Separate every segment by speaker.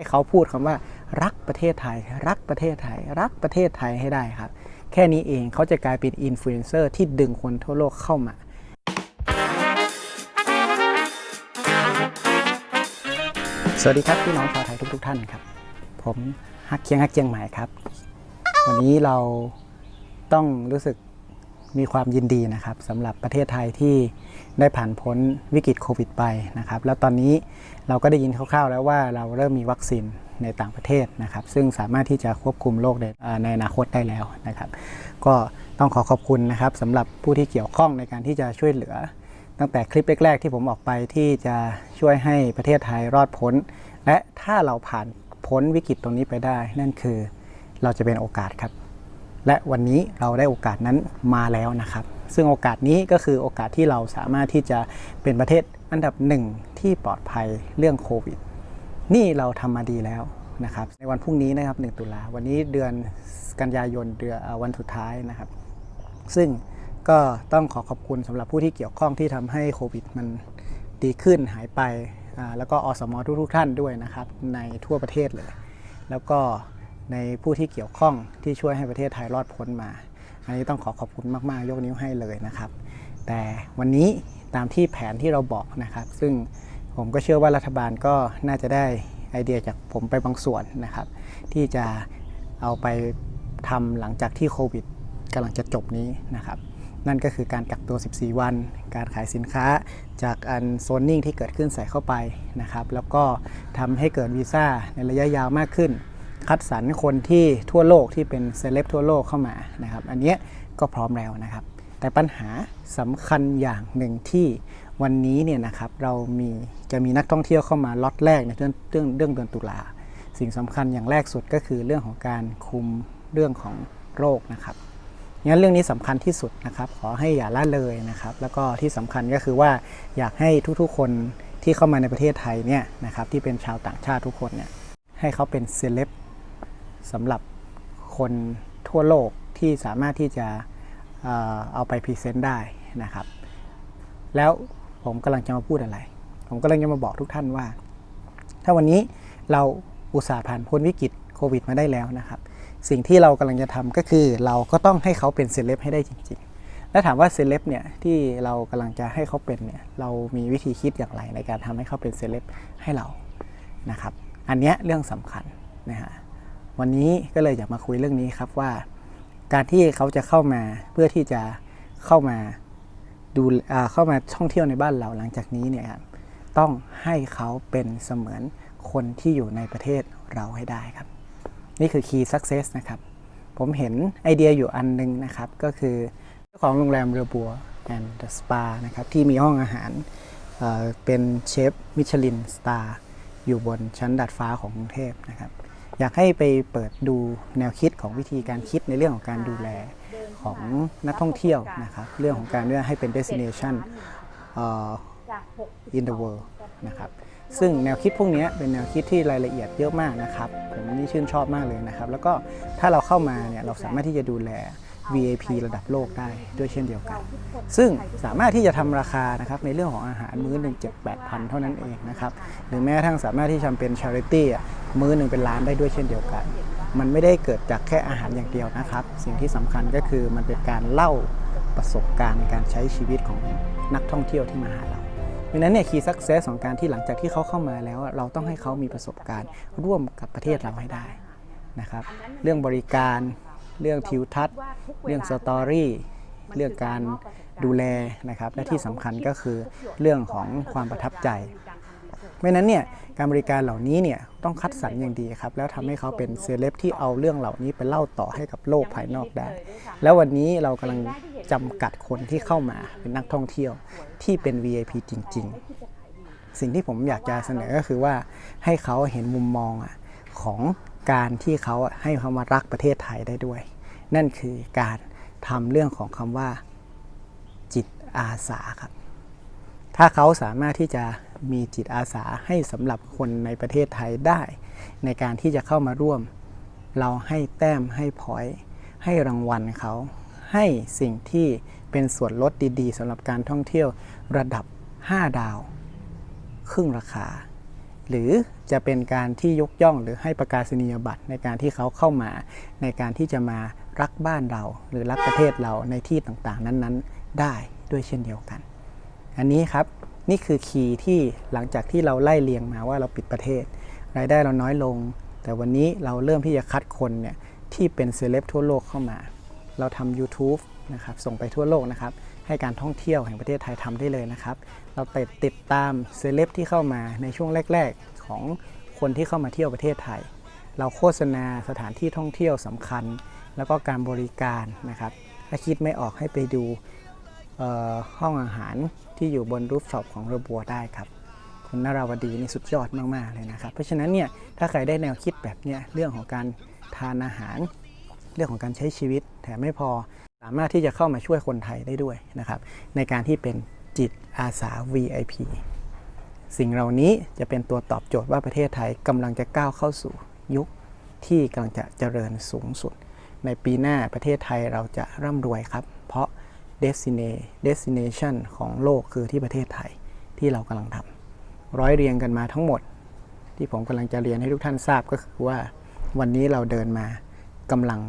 Speaker 1: ให้เขาพูดคำว่า รักประเทศไทย รักประเทศไทย รักประเทศไทยให้ได้ครับ แค่นี้เองเขาจะกลายเป็นอินฟลูเอนเซอร์ที่ดึงคนทั่วโลกเข้ามา สวัสดีครับพี่น้องชาวไทยทุก ๆ ท่านครับ ผมฮักเคียงฮักเจียงใหม่ครับ วันนี้เราต้องรู้สึก มีความยินดีนะครับสำหรับประเทศไทยที่ได้ผ่านพ้นวิกฤตโควิดไปนะครับ แล้วตอนนี้เราก็ได้ยินคร่าวๆ แล้วว่าเราเริ่มมีวัคซีนในต่างประเทศนะครับ ซึ่งสามารถที่จะควบคุมโรคในอ่าในอนาคตได้แล้วนะครับ ก็ต้องขอขอบคุณนะครับสำหรับผู้ที่เกี่ยวข้องในการที่จะช่วยเหลือ ตั้งแต่คลิปแรก ๆ ที่ผมออกไปที่จะช่วยให้ประเทศไทยรอดพ้น และถ้าเราผ่านพ้นวิกฤตตรงนี้ไปได้ นั่นคือเราจะเป็นโอกาสครับ และวันนี้เราได้โอกาสนั้นมาแล้วนะครับ ซึ่งโอกาสนี้ก็คือโอกาสที่เราสามารถที่จะเป็นประเทศอันดับหนึ่งที่ปลอดภัยเรื่องโควิด นี่เราทำมาดีแล้วนะครับ ในวันพรุ่งนี้นะครับ 1 ตุลาวันนี้เดือนกันยายนเดือนวันสุดท้ายนะครับ ซึ่งก็ต้องขอขอบคุณสำหรับผู้ที่เกี่ยวข้องที่ทำให้โควิดมันดีขึ้นหายไป แล้วก็อสมทุกๆท่านด้วยนะครับ ในทั่วประเทศเลย แล้วก็ ในผู้ที่เกี่ยวข้องที่ช่วยให้ประเทศไทยรอดพ้นมา อันนี้ต้องขอขอบคุณมากๆ ยกนิ้วให้เลยนะครับ แต่วันนี้ตามที่แผนที่เราบอกนะครับ ซึ่งผมก็เชื่อว่ารัฐบาลก็น่าจะได้ไอเดียจากผมไปบางส่วนนะครับ ที่จะเอาไปทำหลังจากที่โควิดกำลังจะจบนี้นะครับนั่นก็คือการกักตัว 14 วัน การขายสินค้าจากอันโซนนิ่งที่เกิดขึ้นใส่เข้าไปนะครับ แล้วก็ทำให้เกิดวีซ่าในระยะยาวมากขึ้น คัดสรรคนที่ทั่วโลกที่เป็นเซเลบทั่วโลกเข้ามานะครับ อันนี้ก็พร้อมแล้วนะครับ แต่ปัญหาสำคัญอย่างหนึ่งที่วันนี้เนี่ยนะครับเรามีจะมีนักท่องเที่ยวเข้ามาล็อตแรกในเรื่องเรื่องเรื่องเดือนตุลาสิ่งสำคัญอย่างแรกสุดก็คือเรื่องของการคุมเรื่องของโรคนะครับงั้นเรื่องนี้สำคัญที่สุดนะครับ ขอให้อย่าละเลยนะครับ แล้วก็ที่สำคัญก็คือว่าอยากให้ทุกๆคนที่เข้ามาในประเทศไทยเนี่ยนะครับที่เป็นชาวต่างชาติทุกคนเนี่ยให้เขาเป็นเซเลบ สำหรับคนทั่วโลกที่สามารถที่จะเอาไปพรีเซนต์ได้นะครับ แล้วผมกำลังจะมาพูดอะไร ผมกำลังจะมาบอกทุกท่านว่า ถ้าวันนี้เราอุตส่าห์ผ่านพ้นวิกฤตโควิดมาได้แล้วนะครับ สิ่งที่เรากำลังจะทำก็คือเราก็ต้องให้เขาเป็นเซเลบให้ได้จริง ๆ แล้วถามว่าเซเลบเนี่ยที่เรากำลังจะให้เขาเป็นเนี่ยเรามีวิธีคิดอย่างไรในการทำให้เขาเป็นเซเลบให้เรานะครับ อันเนี้ยเรื่องสำคัญนะฮะ วันนี้ก็เลยอยากมาคุยเรื่องนี้ครับว่า การที่เขาจะเข้ามาเพื่อที่จะเข้ามาดูอ่าเข้ามาท่องเที่ยวในบ้านเราหลังจากนี้เนี่ยครับต้องให้เขาเป็นเสมือนคนที่อยู่ในประเทศเราให้ได้ครับ นี่คือ Key Success นะครับ ผมเห็นไอเดียอยู่อันหนึงนะครับ ก็คือเจ้าของโรงแรมเรือบัวแอนด์สปานะครับ ที่มีห้องอาหารเเป็นเชฟมิชลินสตาร์อยู่บนชั้นดาดฟ้าของกรุงเทพนะครับ อยากให้ไปเปิดดูแนวคิดของวิธีการคิดในเรื่องของการดูแลของนักท่องเที่ยวนะครับเรื่องของการเรื่องให้เป็น destination เอ่อ in the world นะครับซึ่งแนวคิดพวกนี้เป็นแนวคิดที่รายละเอียดเยอะมากนะครับ ผมนี่ชื่นชอบมากเลยนะครับ แล้วก็ถ้าเราเข้ามาเนี่ยเราสามารถที่จะดูแล VIP ระดับโลกได้ด้วยเช่นเดียวกัน ซึ่งสามารถที่จะทำราคานะครับในเรื่องของอาหารมื้อหนึ่งเจ็ดแปดพันเท่านั้นเองนะครับหรือแม้กระทั่งสามารถที่ทำเป็น charity อะมื้อหนึ่งเป็นล้านได้ด้วยเช่นเดียวกัน มันไม่ได้เกิดจากแค่อาหารอย่างเดียวนะครับ สิ่งที่สำคัญก็คือมันเป็นการเล่าประสบการณ์ในการใช้ชีวิตของนักท่องเที่ยวที่มาหาเราดังนั้นเนี่ย key success ของการที่หลังจากที่เขาเข้ามาแล้วเราต้องให้เขามีประสบการณ์ร่วมกับประเทศเราให้ได้นะครับ เรื่องบริการ เรื่องทิวทัศน์ เรื่องสตอรี่เรื่องการดูแลนะครับ และที่สำคัญก็คือเรื่องของความประทับใจเพราะนั้นเนี่ยการบริการเหล่านี้เนี่ยต้องคัดสรรอย่างดีครับ แล้วทำให้เขาเป็นเซเลบที่เอาเรื่องเหล่านี้ไปเล่าต่อให้กับโลกภายนอกได้ แล้ววันนี้เรากำลังจำกัดคนที่เข้ามาเป็นนักท่องเที่ยวที่เป็น VIP จริง ๆ สิ่งที่ผมอยากจะเสนอก็คือว่าให้เขาเห็นมุมมองของ การที่เขาให้เขามารักประเทศไทยได้ด้วย นั่นคือการทำเรื่องของคำว่าจิตอาสาครับ ถ้าเขาสามารถที่จะมีจิตอาสาให้สำหรับคนในประเทศไทยได้ ในการที่จะเข้ามาร่วม เราให้แต้มให้พอยต์ให้รางวัลเขา ให้สิ่งที่เป็นส่วนลดดีๆสำหรับการท่องเที่ยวระดับ 5 ดาว ครึ่งราคา หรือจะเป็นการที่ยกย่องหรือให้ประกาศนียบัตรในการที่เขาเข้ามา ในการที่จะมารักบ้านเรา หรือรักประเทศเราในที่ต่างๆ นั้นๆ ได้ด้วยเช่นเดียวกัน อันนี้ครับนี่คือคีย์ที่หลังจากที่เราไล่เลียงมาว่าเราปิดประเทศ รายได้เราน้อยลง แต่วันนี้เราเริ่มที่จะคัดคนเนี่ยที่เป็นเซเลบทั่วโลกเข้ามา เราทำ YouTube นะครับส่งไปทั่วโลกนะครับ ให้การท่องเที่ยวแห่งประเทศไทยทำได้เลยนะครับ เราติดติดตามเซเลบที่เข้ามาในช่วงแรก ๆ ของคนที่เข้ามาเที่ยวประเทศไทย เราโฆษณาสถานที่ท่องเที่ยวสำคัญ แล้วก็การบริการนะครับ ถ้าคิดไม่ออกให้ไปดูห้องอาหารที่อยู่บนรูฟท็อปของเรือบัวได้ครับ คุณนราวดีนี่สุดยอดมาก ๆ เลยนะครับ เพราะฉะนั้นเนี่ยถ้าใครได้แนวคิดแบบเนี้ยเรื่องของการทานอาหาร เรื่องของการใช้ชีวิตแถมไม่พอ สามารถที่จะเข้ามาช่วยคนไทยได้ด้วยนะครับในการที่เป็นจิตอาสา VIP สิ่งเหล่านี้จะเป็นตัวตอบโจทย์ว่าประเทศไทยกำลังจะก้าวเข้าสู่ยุคที่กำลังจะเจริญสูงสุด ในปีหน้าประเทศไทยเราจะร่ำรวยครับ เพราะ destination ของโลกคือที่ประเทศไทยที่เรากำลังทำร้อยเรียงกันมาทั้งหมด ที่ผมกำลังจะเรียนให้ทุกท่านทราบก็คือว่าวันนี้เราเดินมากำลัง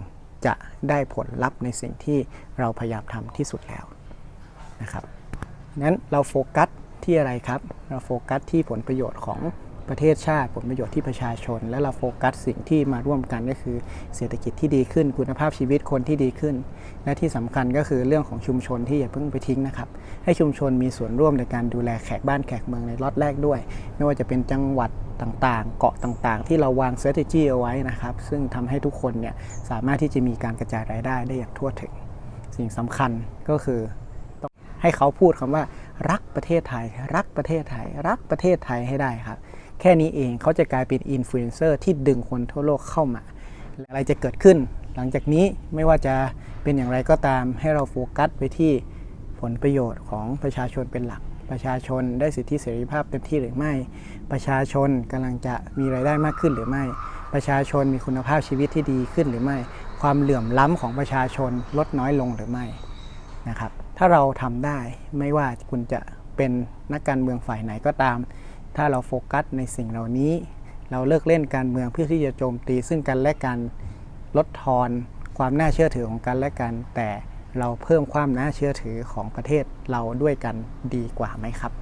Speaker 1: จะได้ผลลัพธ์ในสิ่งที่เราพยายามทำที่สุดแล้วนะครับนั้นเราโฟกัสที่อะไรครับ เราโฟกัสที่ผลประโยชน์ของ ประเทศชาติ ผลประโยชน์ที่ประชาชน และเราโฟกัสสิ่งที่มาร่วมกันก็คือเศรษฐกิจที่ดีขึ้น คุณภาพชีวิตคนที่ดีขึ้น และที่สำคัญก็คือเรื่องของชุมชนที่อย่าเพิ่งไปทิ้งนะครับ ให้ชุมชนมีส่วนร่วมในการดูแลแขกบ้านแขกเมืองในล็อตแรกด้วย ไม่ว่าจะเป็นจังหวัดต่างๆ เกาะต่างๆ ที่เราวาง strategy เอาไว้นะครับ ซึ่งทำให้ทุกคนเนี่ยสามารถที่จะมีการกระจายรายได้ได้อย่างทั่วถึง สิ่งสำคัญก็คือต้องให้เขาพูดคำว่ารักประเทศไทย รักประเทศไทย รักประเทศไทยให้ได้ครับ แค่นี้เองเขาจะกลายเป็นอินฟลูเอนเซอร์ที่ดึงคนทั่วโลกเข้ามา อะไรจะเกิดขึ้น หลังจากนี้ไม่ว่าจะเป็นอย่างไรก็ตามให้เราโฟกัสไปที่ผลประโยชน์ของประชาชนเป็นหลัก ประชาชนได้สิทธิเสรีภาพเต็มที่หรือไม่ ประชาชนกำลังจะมีรายได้มากขึ้นหรือไม่ ประชาชนมีคุณภาพชีวิตที่ดีขึ้นหรือไม่ ความเหลื่อมล้ำของประชาชนลดน้อยลงหรือไม่นะครับ ถ้าเราทำได้ไม่ว่าคุณจะเป็นนักการเมืองฝ่ายไหนก็ตาม ถ้าเราโฟกัสในสิ่งเหล่านี้ เราเลิกเล่นการเมืองเพื่อที่จะโจมตี ซึ่งกันและกันลดทอนความน่าเชื่อถือของกันและกัน แต่เราเพิ่มความน่าเชื่อถือของประเทศเราด้วยกันดีกว่าไหมครับ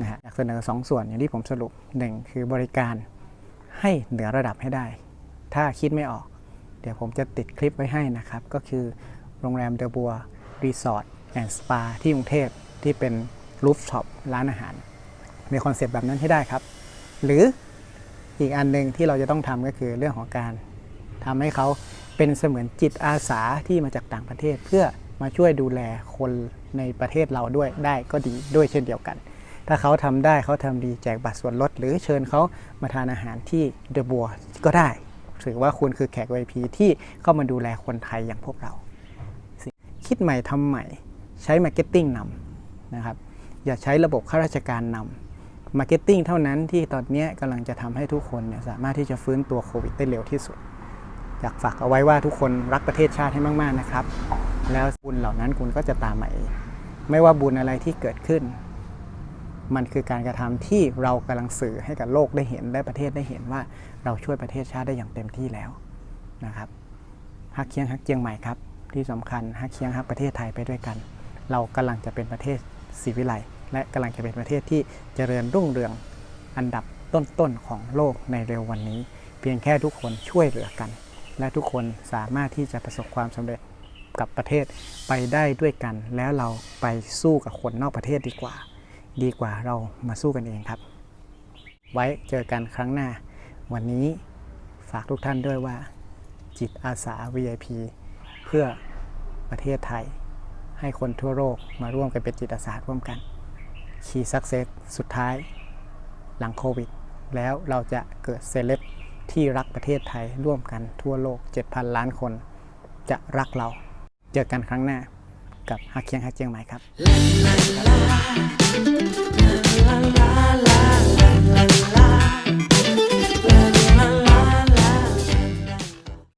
Speaker 1: นะฮะอยากเสนอสองส่วนอย่างที่ผมสรุปหนึ่งคือบริการให้เหนือระดับให้ได้ ถ้าคิดไม่ออก เดี๋ยวผมจะติดคลิปไว้ให้นะครับ ก็คือโรงแรมเดอบัวรีสอร์ทแอนด์สปาที่กรุงเทพที่เป็นรูฟท็อปร้านอาหาร มีคอนเซปต์แบบนั้นให้ได้ครับ หรืออีกอันหนึ่งที่เราจะต้องทำก็คือเรื่องของการทำให้เขาเป็นเสมือนจิตอาสาที่มาจากต่างประเทศ เพื่อมาช่วยดูแลคนในประเทศเราด้วยได้ก็ดีด้วยเช่นเดียวกัน ถ้าเขาทำได้เขาทำดีแจกบัตรส่วนลด หรือเชิญเขามาทานอาหารที่เดอะบัวก็ได้ ถือว่าคุณคือแขก VIP ที่เข้ามาดูแลคนไทยอย่างพวกเรา คิดใหม่ทำใหม่ ใช้มาร์เก็ตติ้งนำนะครับอย่าใช้ระบบข้าราชการนำ มาร์เก็ตติ้งเท่านั้นที่ตอนนี้กำลังจะทำให้ทุกคนเนี่ยสามารถที่จะฟื้นตัวโควิดได้เร็วที่สุด อยากฝากเอาไว้ว่าทุกคนรักประเทศชาติให้มากๆนะครับ แล้วบุญเหล่านั้นคุณก็จะตามมาเองไม่ว่าบุญอะไรที่เกิดขึ้น มันคือการกระทำที่เรากำลังสื่อให้กับโลกได้เห็นและประเทศได้เห็นว่าเราช่วยประเทศชาติได้อย่างเต็มที่แล้วนะครับฮักเคียงฮักเจียงใหม่ครับ ที่สำคัญฮักเคียงฮักประเทศไทยไปด้วยกัน เรากำลังจะเป็นประเทศสีวิไล และกำลังจะเป็นประเทศที่เจริญรุ่งเรืองอันดับต้นๆของโลกในเร็ววันนี้ เพียงแค่ทุกคนช่วยเหลือกัน และทุกคนสามารถที่จะประสบความสำเร็จกับประเทศไปได้ด้วยกัน แล้วเราไปสู้กับคนนอกประเทศดีกว่า ดีกว่าเรามาสู้กันเองครับ ไว้เจอกันครั้งหน้า วันนี้ฝากทุกท่านด้วยว่า จิตอาสา VIP เพื่อประเทศไทย ให้คนทั่วโลกมาร่วมกันเป็นจิตอาสาร่วมกัน คีย์สักเซสสุดท้ายหลังโควิด แล้วเราจะเกิดเซเลบที่รักประเทศไทยร่วมกันทั่วโลก 7,000 ล้านคน จะรักเรา เจอกันครั้งหน้ากับฮักเคียงฮักเจียงใหม่ครับ